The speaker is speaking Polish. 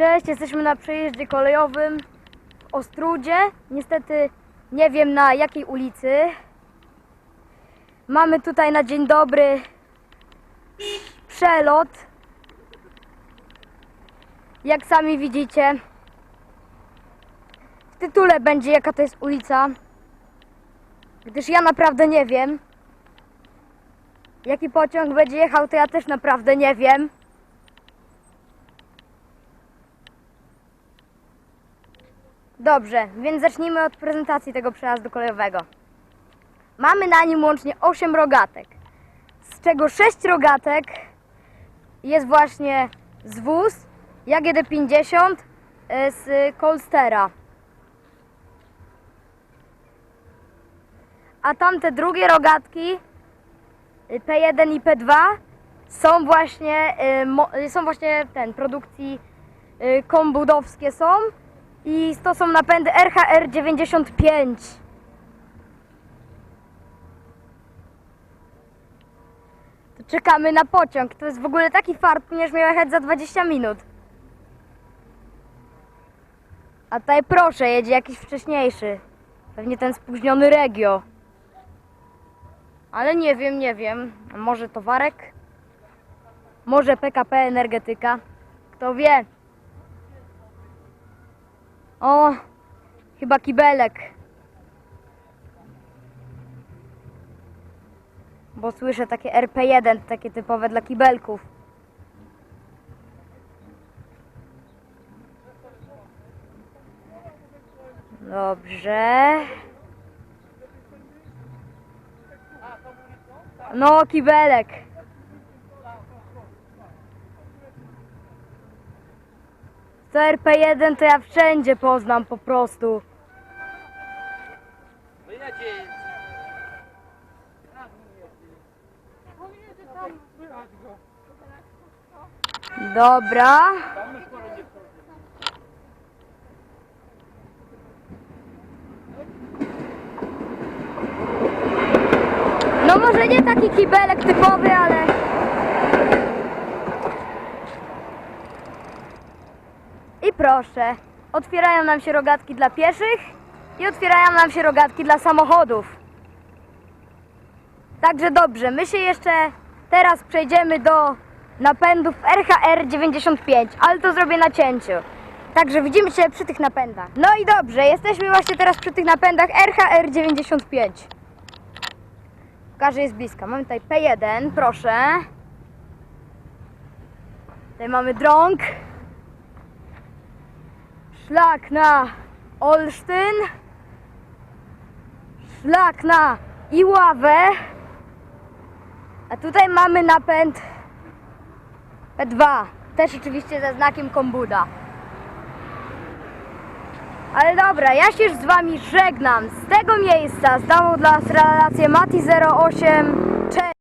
Cześć, jesteśmy na przejeździe kolejowym w Ostrudzie. Niestety nie wiem na jakiej ulicy. Mamy tutaj na dzień dobry przelot. Jak sami widzicie, w tytule będzie jaka to jest ulica, gdyż ja naprawdę nie wiem. Jaki pociąg będzie jechał, to ja też naprawdę nie wiem. Dobrze, więc zacznijmy od prezentacji tego przejazdu kolejowego. Mamy na nim łącznie 8 rogatek, z czego 6 rogatek jest właśnie z wóz JGD 50 e, z Colstera. A tamte drugie rogatki y, P1 i P2 są właśnie, y, są właśnie ten, produkcji kombudowskie są i to są napędy RHR 95. To czekamy na pociąg. To jest w ogóle taki fart, ponieważ miał jechać za 20 minut. A tutaj proszę, jedzie jakiś wcześniejszy. Pewnie ten spóźniony Regio. Ale nie wiem, nie wiem. Może towarek? Może PKP Energetyka? Kto wie? O, chyba kibelek. Bo słyszę takie RP1, takie typowe dla kibelków. Dobrze. No, kibelek. To RP1 to ja wszędzie poznam po prostu. Wyjedzie. Dobra. No może nie taki kibelek typowy, ale... I proszę, otwierają nam się rogatki dla pieszych i otwierają nam się rogatki dla samochodów. Także dobrze, my się jeszcze teraz przejdziemy do napędów RHR 95, ale to zrobię na cięciu. Także widzimy się przy tych napędach. No i dobrze, jesteśmy właśnie teraz przy tych napędach RHR 95. Pokażę, jest bliska. Mamy tutaj P1, proszę. Tutaj mamy drąg. Szlak na Olsztyn. Szlak na Iławę. A tutaj mamy napęd P2. Też oczywiście ze znakiem kombuda. Ale dobra, ja się już z wami żegnam. Z tego miejsca zdawał dla nas relację Mati 08. Cześć!